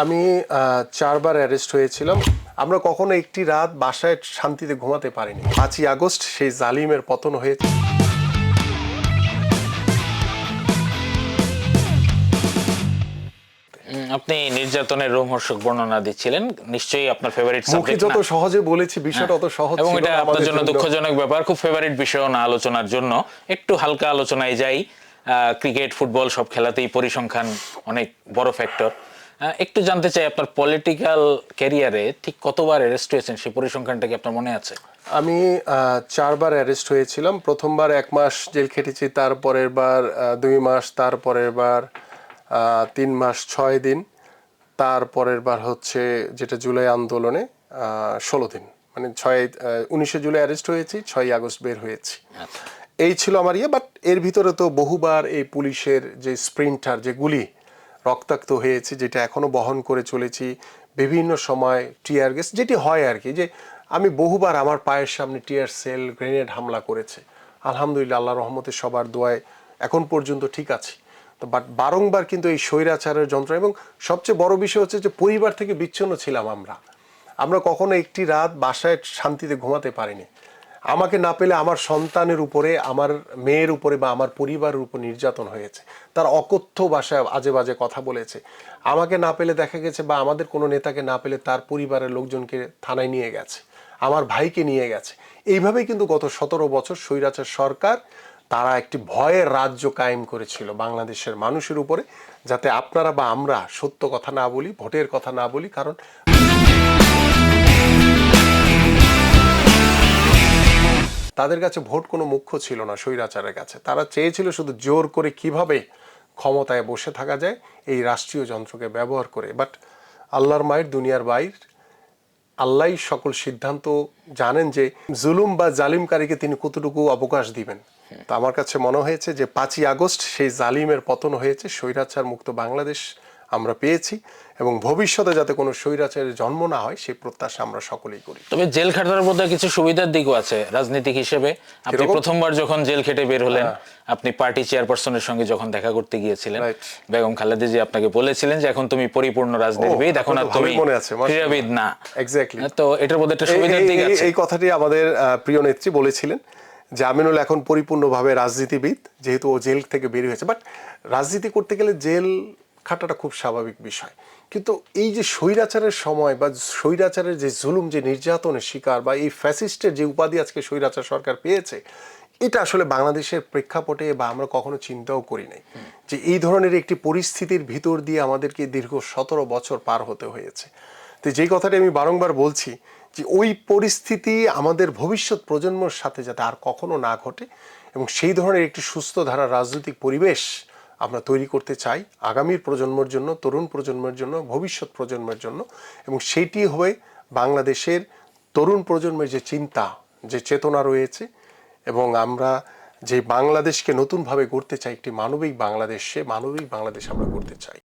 আমি চারবার অ্যারেস্ট হয়েছিলাম। আমরা কখনো একটি রাত বাসায় শান্তিতে ঘুমাতে পারিনি। পাঁচই আগস্ট সেই জালিমের পতন হয়েছে। আপনি নির্যাতনের রোমহর্ষক বর্ণনা দিচ্ছিলেন। নিশ্চয়ই আপনার ফেভারিট সাবজেক্ট যত সহজে বলেছি বিষয়টা অত সহজ এবং এটা আপনার জন্য। দুঃখজনক ব্যাপার। খুব ফেভারিট বিষয় না আলোচনার জন্য। একটু হালকা আলোচনায় যাই। ক্রিকেট ফুটবল সব খেলাতেই পরিসংখ্যান অনেক বড় ফ্যাক্টর একটু জানতে চাই আপনার পলিটিক্যাল ক্যারিয়ারে ঠিক কতবার অ্যারেস্ট হয়েছেন? সেই পরিসংখ্যানটা কি আপনার মনে আছে? আমি চারবার অ্যারেস্ট হয়েছিলাম। প্রথমবার এক মাস জেল খেটেছি তারপরের বার দুই মাস তারপরের বার তিন মাস ছয় দিন। তারপরের বার হচ্ছে যেটা জুলাই আন্দোলনে ষোলো দিন। মানে ছয় উনিশে জুলাই অ্যারেস্ট হয়েছি ছয় আগস্ট বের হয়েছি। এই ছিল আমার ইয়ে বাট এর ভিতরে তো বহুবার এই পুলিশের যে স্প্রিন্টার যে গুলি রক্তাক্ত হয়েছে, যেটা এখনও বহন করে চলেছি বিভিন্ন সময় টিয়ার গ্যাস যেটি হয় আর কি, যে আমি বহুবার আমার পায়ের সামনে টিয়ার সেল গ্রেনেড হামলা করেছে। আলহামদুলিল্লাহ আল্লাহ রহমতে সবার দোয়ায় এখন পর্যন্ত ঠিক আছে। তো বাট বারংবার কিন্তু এই স্বৈরাচারের যন্ত্র এবং সবচেয়ে বড় বিষয় হচ্ছে যে পরিবার থেকে বিচ্ছিন্ন ছিলাম আমরা। আমরা কখনো একটি রাত বাসায় শান্তিতে ঘুমাতে পারিনি। আমাকে না পেলে আমার সন্তানের উপরে, আমার মেয়ের উপরে বা আমার পরিবারের উপর নির্যাতন হয়েছে। তার অকথ্য ভাষায় আজে বাজে কথা বলেছে। আমাকে না পেলে দেখা গেছে বা আমাদের কোনো নেতাকে না পেলে তার পরিবারের লোকজনকে থানায় নিয়ে গেছে, আমার ভাইকে নিয়ে গেছে। এইভাবেই কিন্তু গত সতেরো বছর স্বৈরাচার সরকার তারা একটি ভয়ের রাজ্য কায়েম করেছিল বাংলাদেশের মানুষের উপরে, যাতে আপনারা বা আমরা সত্য কথা না বলি, ভোটের কথা না বলি, কারণ তাদের কাছে ভোট কোনো মুখ্য ছিল না স্বৈরাচারের কাছে। তারা চেয়েছিল শুধু জোর করে কীভাবে ক্ষমতায় বসে থাকা যায় এই রাষ্ট্রীয় যন্ত্রকে ব্যবহার করে। বাট আল্লাহর মায়ের দুনিয়ার বাইর আল্লাহই সকল সিদ্ধান্ত জানেন যে জুলুম বা জালিমকারীকে তিনি কতটুকু অবকাশ দিবেন। তো আমার কাছে মনে হয়েছে যে পাঁচই আগস্ট সেই জালিমের পতন হয়েছে স্বৈরাচার মুক্ত বাংলাদেশ আমরা পেয়েছি। এবং ভবিষ্যতে যাতে কোনো স্বৈরাচারের জন্ম না হয় সেই প্রত্যাশা আমরা সকলেই করি। তবে জেল খাটার মধ্যে কিছু সুবিধার দিকও আছে রাজনীতিক হিসেবে। আপনি প্রথমবার যখন জেল খেটে বের হলেন আপনি পার্টি চেয়ারপারসনের সঙ্গে যখন দেখা করতে গিয়েছিলেন বেগম খালেদা জি আপনাকে বলেছিলেন যে এখন তুমি পরিপূর্ণ রাজনীতিবিদ এখন আর তুমি ক্রীড়াবিদ না। Exactly. তো এটার মধ্যে একটা সুবিধার দিক আছে। এই কথাটি আমাদের প্রিয় নেত্রী বলেছিলেন যে আমিনুল এখন পরিপূর্ণভাবে রাজনীতিবিদ যেহেতু ও জেল থেকে বের হয়েছে। বাট রাজনীতি করতে গেলে জেল খাটাটা খুব স্বাভাবিক বিষয়। কিন্তু এই যে স্বৈরাচারের সময় বা স্বৈরাচারের যে জুলুম, যে নির্যাতনের শিকার বা এই ফ্যাসিস্টের যে উপাধি আজকে স্বৈরাচার সরকার পেয়েছে, এটা আসলে বাংলাদেশের প্রেক্ষাপটে বা আমরা কখনো চিন্তাও করি নাই। যে এই ধরনের একটি পরিস্থিতির ভিতর দিয়ে আমাদেরকে দীর্ঘ সতেরো বছর পার হতে হয়েছে। তো যেই কথাটি আমি বারংবার বলছি যে ওই পরিস্থিতি আমাদের ভবিষ্যৎ প্রজন্মর সাথে যাতে আর কখনো না ঘটে এবং সেই ধরনের একটি সুস্থ ধারা রাজনৈতিক পরিবেশ আমরা তৈরি করতে চাই আগামীর প্রজন্মের জন্য, তরুণ প্রজন্মের জন্য, ভবিষ্যৎ প্রজন্মের জন্য। এবং সেটি হয়ে বাংলাদেশের তরুণ প্রজন্মের যে চিন্তা, যে চেতনা রয়েছে এবং আমরা যে বাংলাদেশকে নতুনভাবে গড়তে চাই, একটি মানবিক বাংলাদেশে মানবিক বাংলাদেশ আমরা গড়তে চাই।